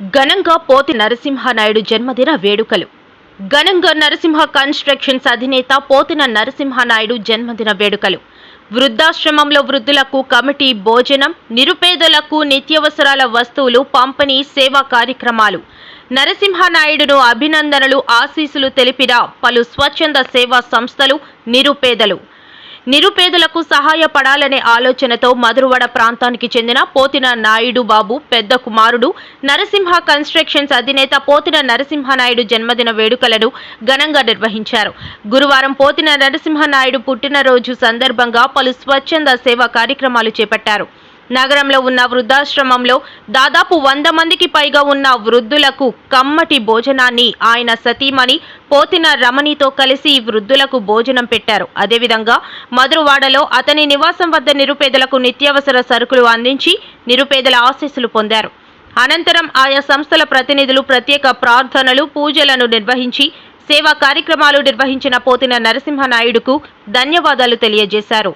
ఘనంగా పోతి నరసింహనాయుడు జన్మదిన వేడుకలు. ఘనంగా నరసింహ కన్స్ట్రక్షన్స్ అధినేత పోతిన నరసింహనాయుడు జన్మదిన వేడుకలు. వృద్ధాశ్రమంలో వృద్ధులకు కమిటీ భోజనం నిరుపేదలకు నిత్యావసరాల వస్తువులు పంపిణీ సేవా కార్యక్రమాలు. నరసింహనాయుడును అభినందనలు ఆశీసులు తెలిపిన పలు స్వచ్ఛంద సేవా సంస్థలు నిరుపేదలు. నిరుపేదలకు సహాయపడాలనే ఆలోచనతో మధురవాడ ప్రాంతానికి చెందిన పోతిన నాయుడు బాబు పెద్ద కుమారుడు నరసింహ కన్స్ట్రక్షన్స్ అధినేత పోతిన నరసింహనాయుడు జన్మదిన వేడుకలను ఘనంగా నిర్వహించారు. గురువారం పోతిన నరసింహనాయుడు పుట్టినరోజు సందర్భంగా పలు స్వచ్ఛంద సేవా కార్యక్రమాలు చేపట్టారు. నగరంలో ఉన్న వృద్ధాశ్రమంలో దాదాపు వంద మందికి పైగా ఉన్న వృద్ధులకు కమ్మటి భోజనాన్ని ఆయన సతీమణి పోతిన రమణితో కలిసి ఈ వృద్ధులకు భోజనం పెట్టారు. అదేవిధంగా మధురవాడలో అతని నివాసం వద్ద నిరుపేదలకు నిత్యావసర సరుకులు అందించి నిరుపేదల ఆశీస్సులు పొందారు. అనంతరం ఆయా సంస్థల ప్రతినిధులు ప్రత్యేక ప్రార్థనలు పూజలను నిర్వహించి సేవా కార్యక్రమాలు నిర్వహించిన పోతిన నరసింహనాయుడుకు ధన్యవాదాలు తెలియజేశారు.